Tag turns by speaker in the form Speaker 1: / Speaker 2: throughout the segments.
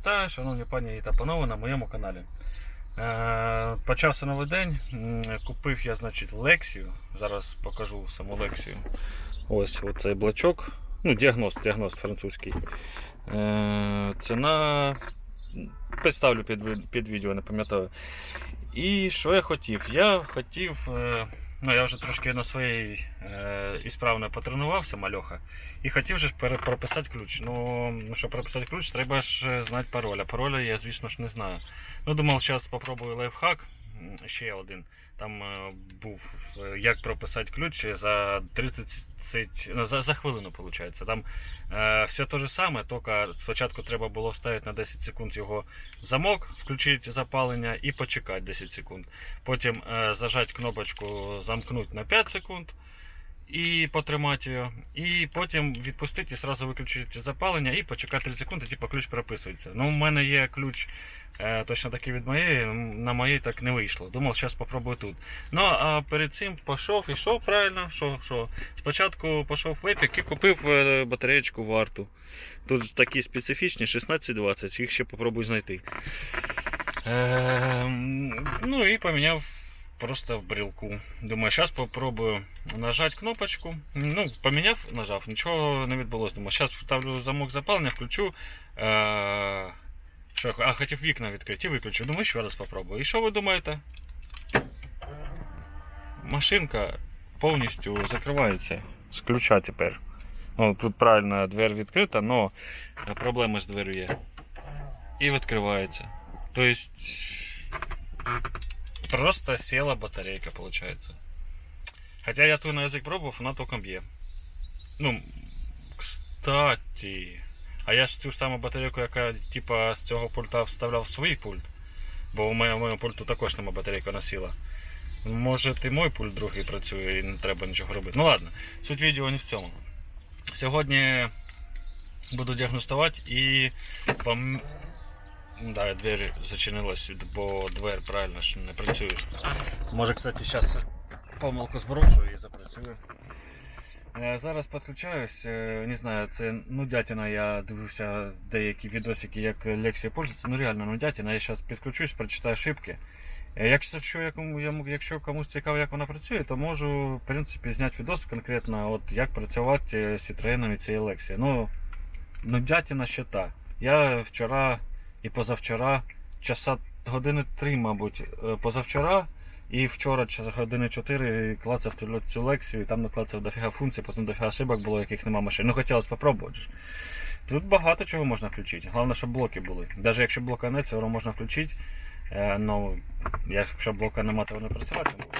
Speaker 1: Вітаю, шановні пані та панове на моєму каналі. Е, почався новий день. Купив я, значить, Лексію. Зараз покажу саму Лексію. Ось цей блочок. Ну, діагност, діагност французький. Е, ціна. Представлю під, під відео, не пам'ятаю. І що я хотів? Я хотів. Ну, я вже трошки на своїй е, ісправно потренувався, мальоха. І хотів же прописати ключ. Ну, ну, щоб прописати ключ, треба ж е, знати пароль. А пароля я, звісно ж, не знаю. Ну, думав, зараз спробую лайфхак. Ще один. Там е, був, е, як прописати ключ за 30, ну, за, за хвилину, виходить. Там е, все те ж саме, тільки спочатку треба було вставити на 10 секунд його замок, включити запалення і почекати 10 секунд. Потім е, зажати кнопочку замкнути на 5 секунд і потримати її. І потім відпустити і одразу виключити запалення і почекати 30 секунд, і типу, ключ прописується. Ну, у мене є ключ е, точно такий від моєї, на моїй так не вийшло. Думав, зараз спробую тут. Ну, а перед цим пішов, ішов правильно. Що, що? Спочатку пішов в Epic і купив е, батареєчку варту. Тут такі специфічні 16-20, їх ще попробую знайти. Е, ну і поміняв просто в брелку. Думаю, зараз попробую нажати кнопочку. Ну, поміняв, нажав, нічого не відбулося. Думаю, зараз вставлю замок запалення, включу. Е, що, а, хотів вікна відкрити і виключу. Думаю, ще раз попробую. І що ви думаєте? Машинка повністю закривається з ключа тепер. Ну, тут правильно двері відкрита, але проблеми з дверю є. І відкривається. Тобто просто села батарейка, получается. Хотя я ту на язык пробовал, вона током б'є. Ну, кстати. А я ж цю саму батарейку, яка типа з цього пульта вставляв в свій пульт. Бо у моєму пульту також нема батарейка носила. Може і мой пульт другий працює і не треба нічого робити. Ну ладно, суть відео не в цьому. Сьогодні буду діагностувати і пом... Да, двері зачинилась, бо двері правильно ж не працює. Може, кстати, зараз помилку зброшу і запрацює. Е, Зараз підключаюсь, е, не знаю, це нудятина, я дивився деякі відосики, як Лексія пользується. Ну реально нудятина, я зараз підключусь, прочитаю ошибки. Е, Якщо, якщо комусь цікаво, як вона працює, то можу в принципі зняти відос конкретно, от як працювати з цієї Lexia. Ну, нудятина ще та. Я вчора і позавчора, часа години три, мабуть, е, позавчора. І вчора час години 4 клацав цю лекцію, і там наклацав дофіга функцій, потім дофіга ошибок було, яких нема машин. Ну хотілося спробувати. Тут багато чого можна включити. Головне, щоб блоки були. Навіть якщо блока не, це воно можна включити. Е, ну, якщо блока нема, то воно працювати не буде.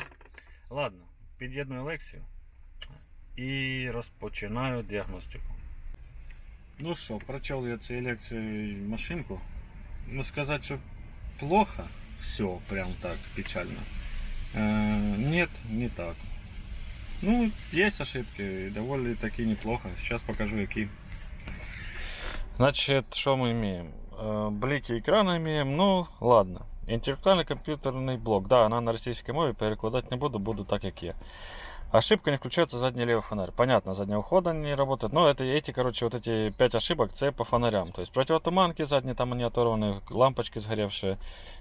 Speaker 1: Ладно, під'єдную лекцію і розпочинаю діагностику. Ну що, прочел я цією лекцією машинку. Ну, сказати, що плохо, все, прям так, печально. Э, нет, не так. Ну, есть ошибки, и довольно-таки неплохо. Сейчас покажу, какие. Значит, что мы имеем? Э, Блики экрана имеем, ну, ладно. Интеллектуальный компьютерный блок. Да, она на российской мове, перекладать не буду, буду так, как я. Ошибка не включается задний левый фонарь. Понятно, заднего хода не работает. Но это эти, короче, вот эти 5 ошибок, це по фонарям. То есть противотуманки задние там они оторваны, лампочки сгоревшие.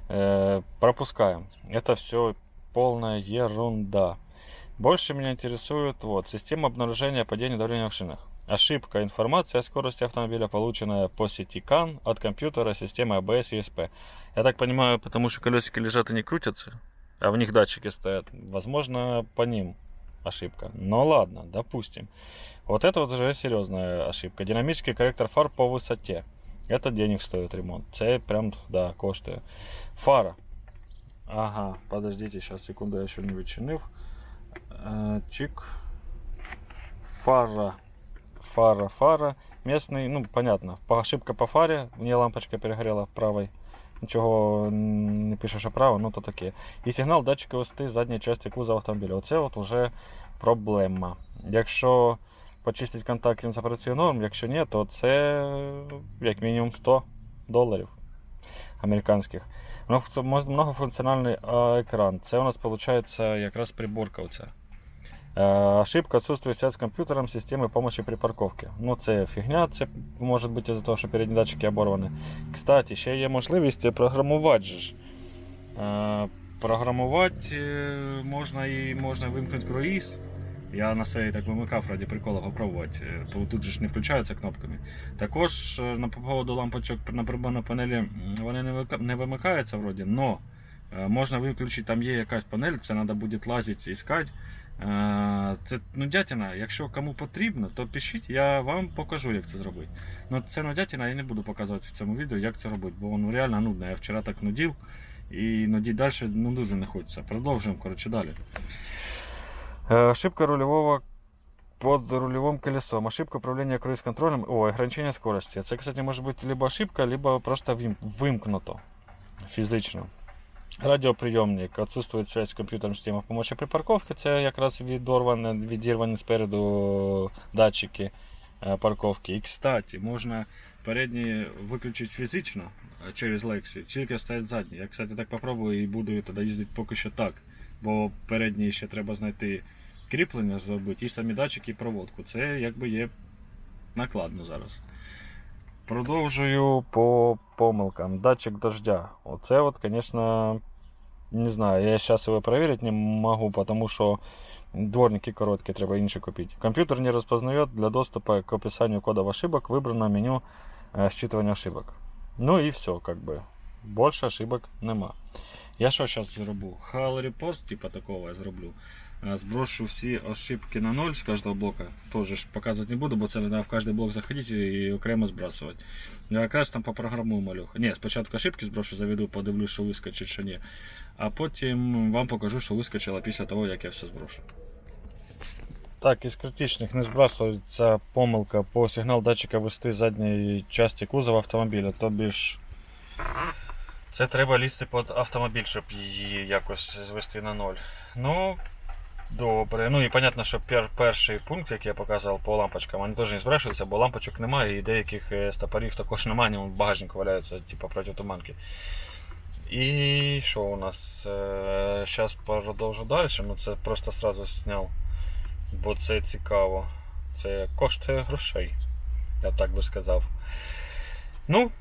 Speaker 1: Э, пропускаем. Это все полная ерунда. Больше меня интересует вот система обнаружения падения давления в шинах. Ошибка. Информация о скорости автомобиля, полученная по сети CAN от компьютера системы ABS и ESP. Я так понимаю, потому что колесики лежат и не крутятся, а в них датчики стоят. Возможно, по ним ошибка. Но ладно, допустим. Вот это вот уже серьезная ошибка. Динамический корректор фар по высоте. Это денег стоит ремонт. Це прям, да, коштує. Фара. Ага, подождите, сейчас, секунду, я еще не відчинив. Е, Чик. Фара. Фара, фара. Местный, ну, понятно. По- Ошибка по фаре. Мне лампочка перегорела правой. Нічого не пише, що право, ну то таке. І сигнал датчика висоти задньої частини кузова автомобіля. Оце от уже проблема. Якщо почистити контакт, він запрацює норм, якщо ні, то це як мінімум 100 доларів американських. Много- Многофункціональний екран. Це у нас виходить якраз приборка оця. Э, Ошибка отсутствует связь с компьютером системы помощи при парковке. Ну, це фігня, це може бути із-за того, що передні датчики оборвані. Кстати, ще є можливість програмувати ж. Е, Програмувати е, можна і можна вимкнути круїз. Я на своїй так вимикав раді приколу попробувати. Е, Тут же ж не включаються кнопками. Також е, на по поводу лампочок на приборній панелі вони не вимикаються вроді, но е, можна виключити, там є якась панель, це треба буде лазити, іскати. Е, Це нудятина. Якщо кому потрібно, то пишіть, я вам покажу, як це зробити. Ну це нудятина, я не буду показувати в цьому відео, як це робити, бо воно реально нудно. Я вчора так нудів і нудіть далі ну, дуже не хочеться. Продовжуємо коротше, далі. Э, Ошибка рулевого под рулевым колесом. Ошибка управления круиз-контролем. О, ограничение скорости. Це, кстати, може бути либо ошибка, либо просто вим- фізично. Радіоприйомник. Отсутствує связь з комп'ютером системи помощи при парковці. Це якраз відорване, відірвані спереду датчики е, парковки. І, кстати, можна передні виключити фізично е, через Lexi, тільки ставити задні. Я, кстати, так попробую і буду тоді їздити поки що так. Бо передні ще треба знайти кріплення зробити, і самі датчики, і проводку. Це якби є накладно зараз. Продовжую по помилкам. Датчик дождя. Оце от, звісно, не знаю, я зараз його перевірити не можу, тому що дворники короткі, треба інші купити. Комп'ютер не розпознає для доступу к описанию кодов ошибок вибрано меню е, считывания ошибок. Ну і все, как бы. Більше ошибок нема. Я що зараз зроблю? Хал репост, типа такого я зроблю. Зброшу всі ошибки на ноль з кожного блока. Тоже ж показувати не буду, бо це треба в кожний блок заходити і окремо збрасувати. Я якраз там попрограмую малюха. Ні, спочатку ошибки зброшу, заведу, подивлюсь, що вискочить, що ні. А потім вам покажу, що вискочило після того, як я все зброшу. Так, із критичних не збрасується помилка по сигнал датчика вести задньої частини кузова автомобіля. Тобі ж це треба лізти під автомобіль, щоб її якось звести на ноль. Ну, добре. Ну і понятно, що пер, перший пункт, який я показував по лампочкам, вони теж не збрешуються, бо лампочок немає і деяких е, стопорів також немає, вони в багажнику валяються, типу протитуманки. І що у нас? Зараз продовжу далі, ну це просто сразу зняв. Бо це цікаво. Це коштує грошей, я так би сказав. Ну,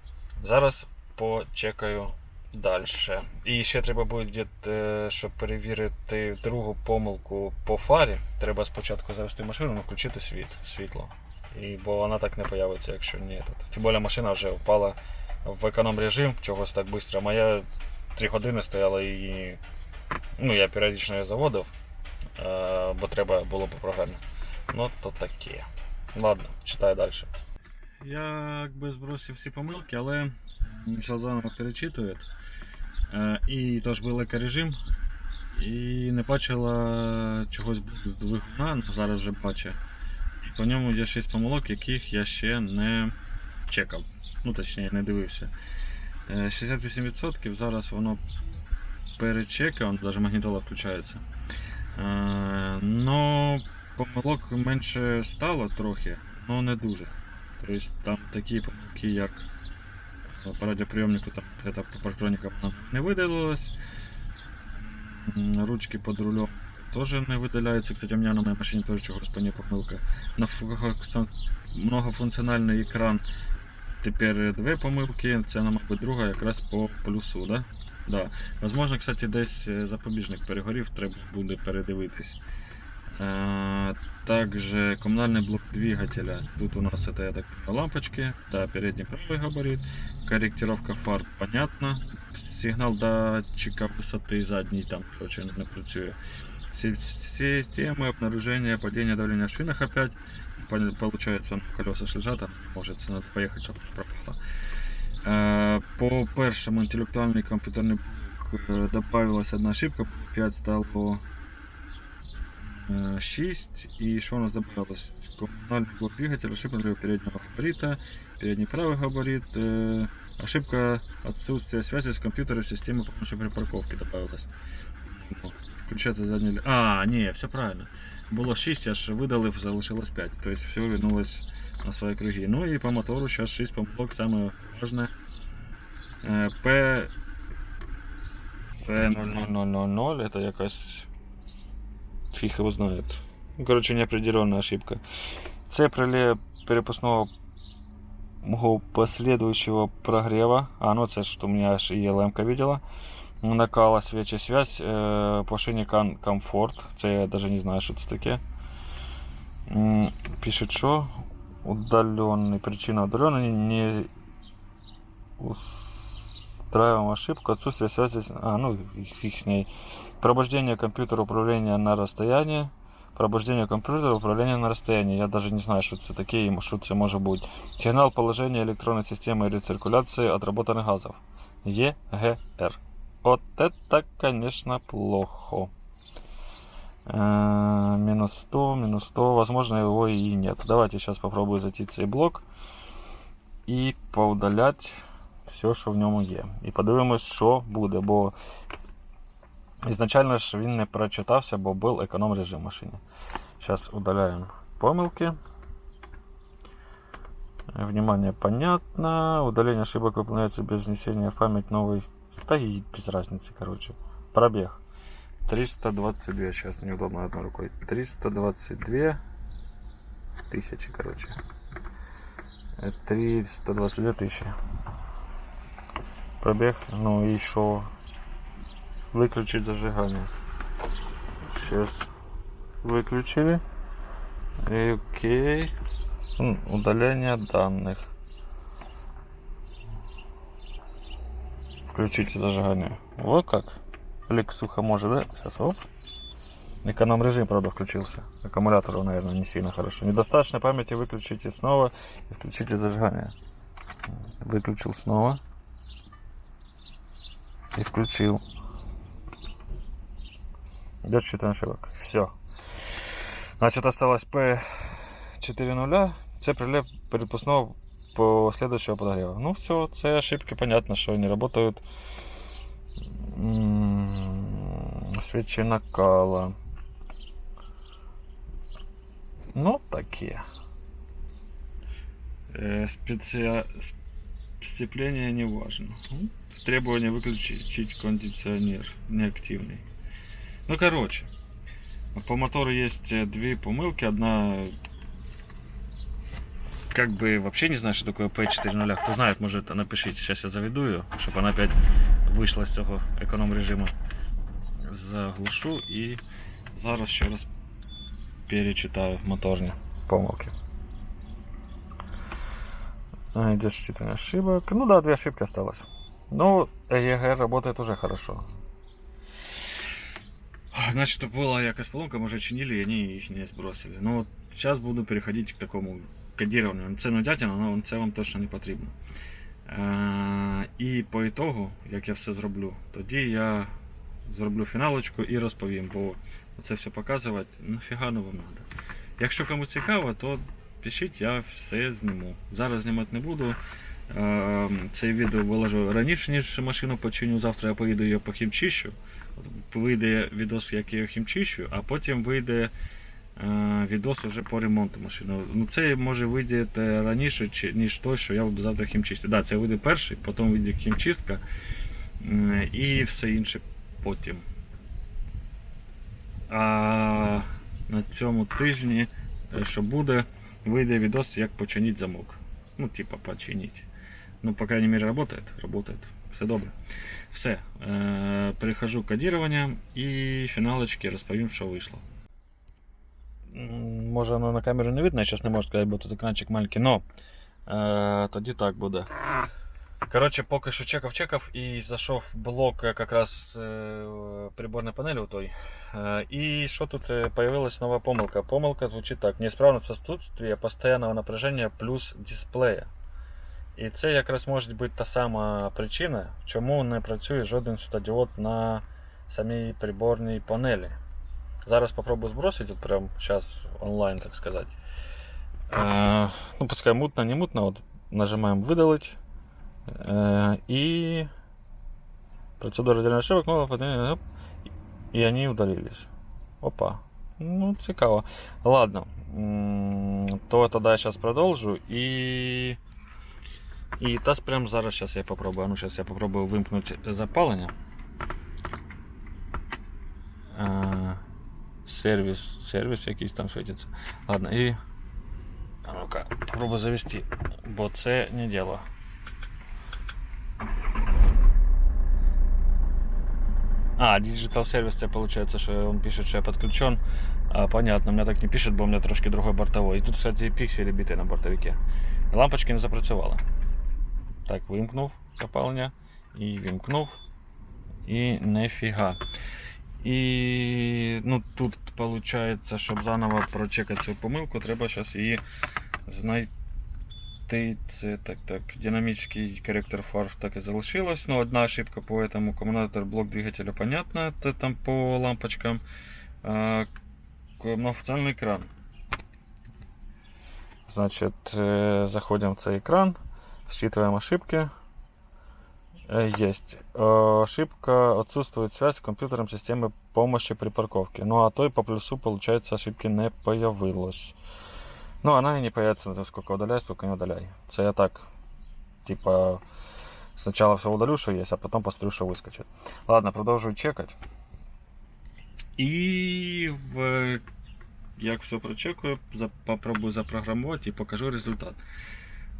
Speaker 1: зараз почекаю далі. І ще треба буде, е, щоб перевірити другу помилку по фарі. Треба спочатку завести машину, ну, включити світ, світло. І, бо вона так не появиться, якщо ні. Тим більше машина вже впала в економ режим чогось так швидко. Моя 3 години стояла і ну, я періодично її заводив, е, бо треба було по програмі. Ну, то таке. Ладно, читаю далі. Я якби збросив всі помилки, але заново перечитує. Е, І теж був екорежим. І не бачила чогось з двигуна, ну, зараз вже бачу. По ньому є 6 помилок, яких я ще не чекав. Ну, точніше, не дивився. Е, 68% зараз воно перечекав, навіть магнітола включається. Е, Но помилок менше стало трохи, але не дуже. Тобто там такі помилки, як по радіоприйомнику, там по парктроникам не видалилось. Ручки під рулем теж не видаляються. Кстати, у мене на моїй машині теж чогось по ній помилка. На фу- многофункціональний екран тепер дві помилки, це, на мабуть, друга якраз по плюсу, да? Да. Возможно, кстати, десь е, запобіжник перегорів, треба буде передивитись. Е, Также коммунальный блок двигателя. Тут у нас это, я так понимаю, лампочки, да, передний правый габарит, корректировка фар, понятно. Сигнал датчика высоты задней там, короче, не працює. системы обнаружения падения давления в шинах опять. получается, колеса ж лежать, а може це треба поїхати, щоб пропало. Э, по першому інтелектуальний комп'ютерний блок э, додавалася одна ошибка, 5 стало э, 6. и что у нас добавилось? Комунальний блок двигателя, ошибка для переднього габарита, передний правый габарит, ошибка отсутствия связи с компьютером системы системе помощи припарковки добавилась. Ну, Включается А, не, все правильно. Було 6, я ж видалив, залишилось 5. То есть все вернулось на свои круги. Ну и по мотору сейчас 6 помилок, самое важное. Э, П... П0000, это якась... Фиг его знает. Ну, Короче, неопределенная ошибка. Це приле перепускного последующего прогрева. А, ну це ж у меня аж і ЛМ видела. Накала свеча связь е, по шині комфорт. Це я даже не знаю, що це таке. Пишет, що удаленный. Причина удаленной не устраиваем ошибку. Отсутствие связи. с- А, ну фиг с ней. Пробуждение компьютера управления на расстоянии. Пробуждение компьютера управления на расстоянии. Я даже не знаю, что это такие, и что это может быть. Сигнал положения электронной системы рециркуляции отработанных газов. ЕГР. Вот это, конечно, плохо. Э, Минус 100, минус 100. Возможно, его и нет. Давайте сейчас попробую зайти в цей блок і поудалять все, що в ньому є. І подивимось, що буде, бо ізначально ж він не прочитався, бо був економ режим в машині. Зараз удаляємо помилки. Внимание, понятно. Удаление ошибок выполняется без внесения в память новой. да и без разницы, короче. Пробег. 322. Сейчас неудобно одной рукой. 322 тысячи, короче. Э, 322 тысячи. Пробег. Ну и шо? Выключить зажигание. Сейчас выключили. И окей. Удаление данных. Включите зажигание. Вот как. Лексуха может, да? Сейчас, оп. Эконом режим, правда, включился. Аккумулятор, наверное, не сильно хорошо. Недостаточно памяти выключите снова и включите зажигание. Выключил снова. И включил. Идет считание ошибок. Все. Значит, осталось P4.0. Це прилеп перепускного последующего подогрева. Ну все, це ошибки, понятно, что они работают. М, Свечи накала. Ну, такие. специя... Сцепление не важно. М, Требование выключить кондиционер неактивный. Ну, короче. По мотору есть э, две помылки. Одна как бы вообще не знаю, что такое P4.0. Кто знает, может напишите. Сейчас я заведу ее, чтобы она опять вийшла з цього економ режиму. Заглушу і зараз ще раз перечитаю моторні помилки. А, Идет считывание ошибок. Ну да, две ошибки осталось. Ну, ЕГР работает уже хорошо. Значит, была якась поломка, може чинили, і вони їх не сбросили. Ну, вот сейчас буду переходить к такому кодированию. Це нудятина, але це вам точно не потрібно. Е, і по ітогу, як я все зроблю, тоді я зроблю фіналочку і розповім, бо це все показувати нафіга ну вам треба. Якщо комусь цікаво, то пишіть, я все зніму. Зараз знімати не буду. Е, Це відео виложу раніше, ніж машину починю. Завтра я поїду її похімчищу. От Вийде відос, як я її хімчищу, а потім вийде відос уже по ремонту машини. Ну це може вийде е, раніше, ніж той, що я буду завтра хімчистити. Да, це вийде перший, потім вийде хімчистка е, і все інше потім. А на цьому тижні, е, що буде, вийде відос, як починити замок. Ну, типа починити. Ну, по крайней мере, работает. Работает. Все добре. Все. Е, перехожу к кодируванню і фіналочки розповім, що вийшло. Може воно на камеру не видно, я зараз не можу сказати, бо тут екранчик маленький, но е, тоді так буде. Коротше, поки що чекав, чекав і зайшов в блок якраз е, приборної панелі той. Е, і що тут е, появилась нова помилка? Помилка звучить так: неисправність в отсутствии постоянного напряження плюс дисплея. І це якраз може бути та сама причина, чому не працює жоден світодіод на самій приборній панелі. Зараз попробую сбросить, вот прям сейчас онлайн, так сказать. Э, ну, пускай мутно, не мутно. Вот нажимаем выдалить. Э, и процедура отдельных ошибок, ну, и они удалились. Опа. Ну, цікаво. Ладно. То тогда я сейчас продолжу. И... І таз прям зараз сейчас я попробую. А Ну, сейчас я попробую вимкнути запалення. Е, сервіс, сервіс якийсь там світиться. Ладно, і. Ну-ка, попробуй завести, бо це не діло. А, Digital сервис, це получается, что он пишет, что я подключен. А, понятно, у меня так не пишет, бо у меня трошки другой бортовой. І тут, кстати, пікселі біти на бортовике. Лампочки не запрацювали. Так, вимкнув запалення і вимкнув. І нефіга. І ну, тут виходить, щоб заново прочекати цю помилку, треба зараз її знайти. Це так, так. Динамічний корректор фар так і залишилось. Ну, одна ошибка по этому. Коммутатор блок двигателя, понятно, это там по лампочкам. А, к- ну, официальный экран. Значит, э, заходим в цей экран, считываем ошибки. Э, Есть. Э, Ошибка отсутствует связь с компьютером системы помощи при парковке. Ну а то и по плюсу, получается, ошибки не появилось. Ну, она и не появится, за сколько удаляй, сколько не удаляй. Це я так, типа, сначала все удалю, что есть, а потом посмотрю, что выскочит. Ладно, продовжую чекать. І в... як все прочекаю, попробую запрограммировать и покажу результат.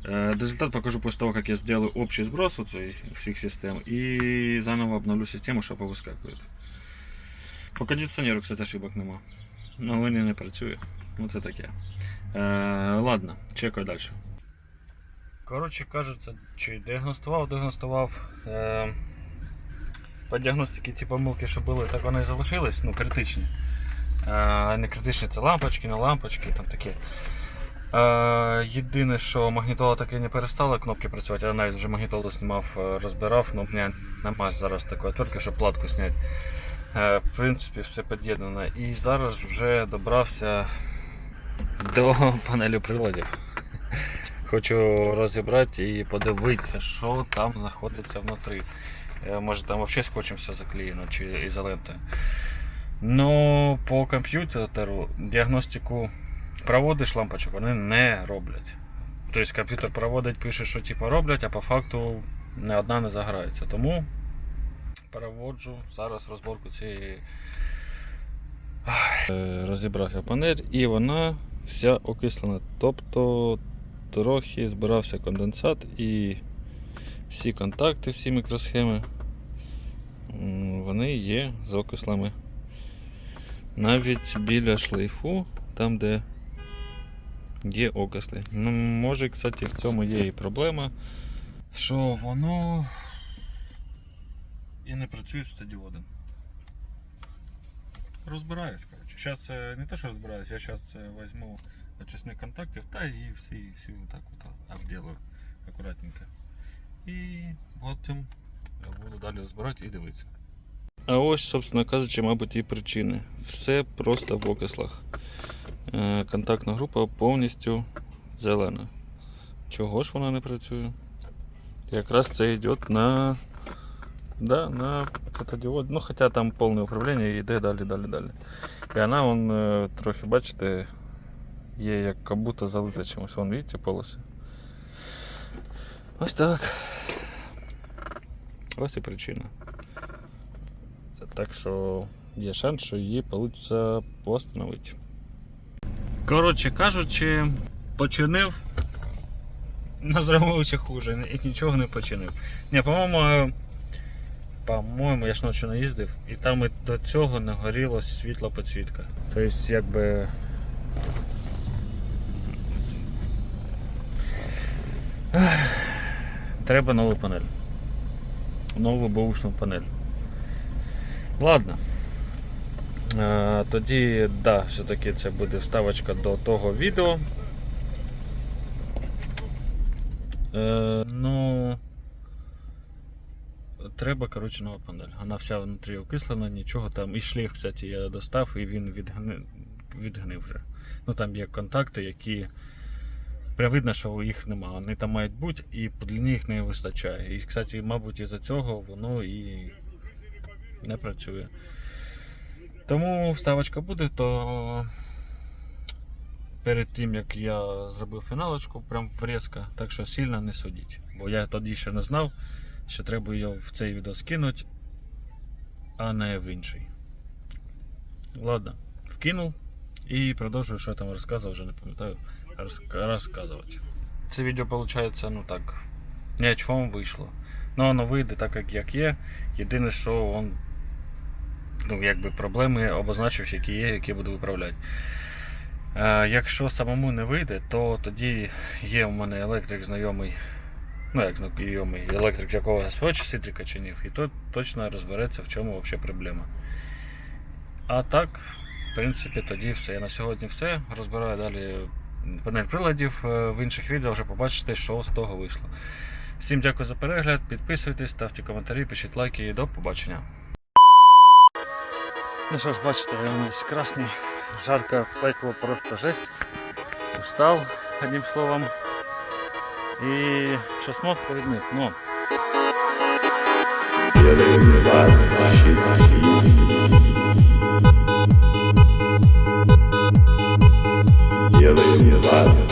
Speaker 1: Э, Результат покажу после того, как я сделаю общий сброс цей, всех систем и заново обновлю систему, що повискакує. По кондиціонеру, кстати, ошибок нема. Ну, вони не працює. Ну, це таке. Е, ладно, чекаю далі. Коротше, кажеться, чи діагностував, діагностував. Е, по діагностиці ті помилки, що були, так вони і залишились, ну, критичні. Е, не критичні це лампочки, не лампочки, там таке. Е, єдине, що магнітола таки не перестала кнопки працювати, я навіть вже магнітолу знімав, е, розбирав, але в мене немає зараз такої отвертки, щоб платку зняти. Е, в принципі, все під'єднано. І зараз вже добрався до панелі приладів. Хочу розібрати і подивитися, що там знаходиться внутрі. Може там взагалі скотчем все заклеєно чи ізолентою. Ну, по комп'ютеру діагностику проводиш лампочок, вони не роблять. Тобто комп'ютер проводить, пише, що типу роблять, а по факту не одна не заграється. Тому переводжу зараз розборку цієї. Розібрав я панель і вона вся окислена. Тобто трохи збирався конденсат і всі контакти, всі мікросхеми вони є з окислами. Навіть біля шлейфу, там де є окисли. Ну, може, кстати, в цьому є і проблема, що воно і не працює з стадіодом. Розбираюсь, коротше. Зараз це не те, що розбираюсь, я зараз це візьму очисних контактів та і всі, всі так от обділаю акуратненько. І потім буду далі розбирати і дивитися. А ось, собственно кажучи, мабуть, і причини. Все просто в окислах. Е, Контактна група повністю зелена. Чого ж вона не працює? Якраз це йде на. Да, на светодиод. Ну, хоча там повне управління і йде далі, далі, далі. І вона, вон, е, трохи, бачите, є як как будто залита чимось. Вон, бачите, полоси. Ось так. Ось і причина. Так що є шанс, що її вийде постановити. Коротше кажучи, починив. Ще хуже, і нічого не починив. Ні, по-моєму, по-моєму, я ж ночі не їздив, і там і до цього не горіло світла підсвітка. Тобто, якби. Треба нову панель. Нову бушну панель. Ладно. Е, тоді, да, все-таки це буде вставочка до того відео. Е, ну. Треба, коротше, панель. Вона вся внутрі окислена, нічого там. І шлейф, кстати, я достав і він відгни... відгнив вже. Ну там є контакти, які. Прям видно, що їх нема. Вони там мають бути, і по длині їх не вистачає. І, кстати, мабуть, із-за цього воно і не працює. Тому вставочка буде, то перед тим як я зробив фіналочку, прям врізка, так що сильно не судіть. Бо я тоді ще не знав, що треба його в цей відео скинути, а не в інший. Ладно, вкинув і продовжую, що я там розказував, вже не пам'ятаю, розк- розказувати. Це відео, виходить, ну так, ні о чому вийшло. Ну, воно вийде так, як, є. Єдине, що он, ну, якби проблеми обозначив, які є, які буду виправляти. Е, якщо самому не вийде, то тоді є у мене електрик знайомий, ну як знайомий, електрик якого свого Ситрика чинів, і то точно розбереться, в чому взагалі проблема. А так, в принципі, тоді все. Я на сьогодні все. Розбираю далі панель приладів. Е, В інших відео вже побачите, що з того вийшло. Всім дякую за перегляд, підписуйтесь, ставте коментарі, пишіть лайки і до побачення. Ну що ж, бачите, я весь красний, жарко, пекло, просто жесть. Устав, одним словом. І що смог, то відмив. Ну.
Speaker 2: Делаю вас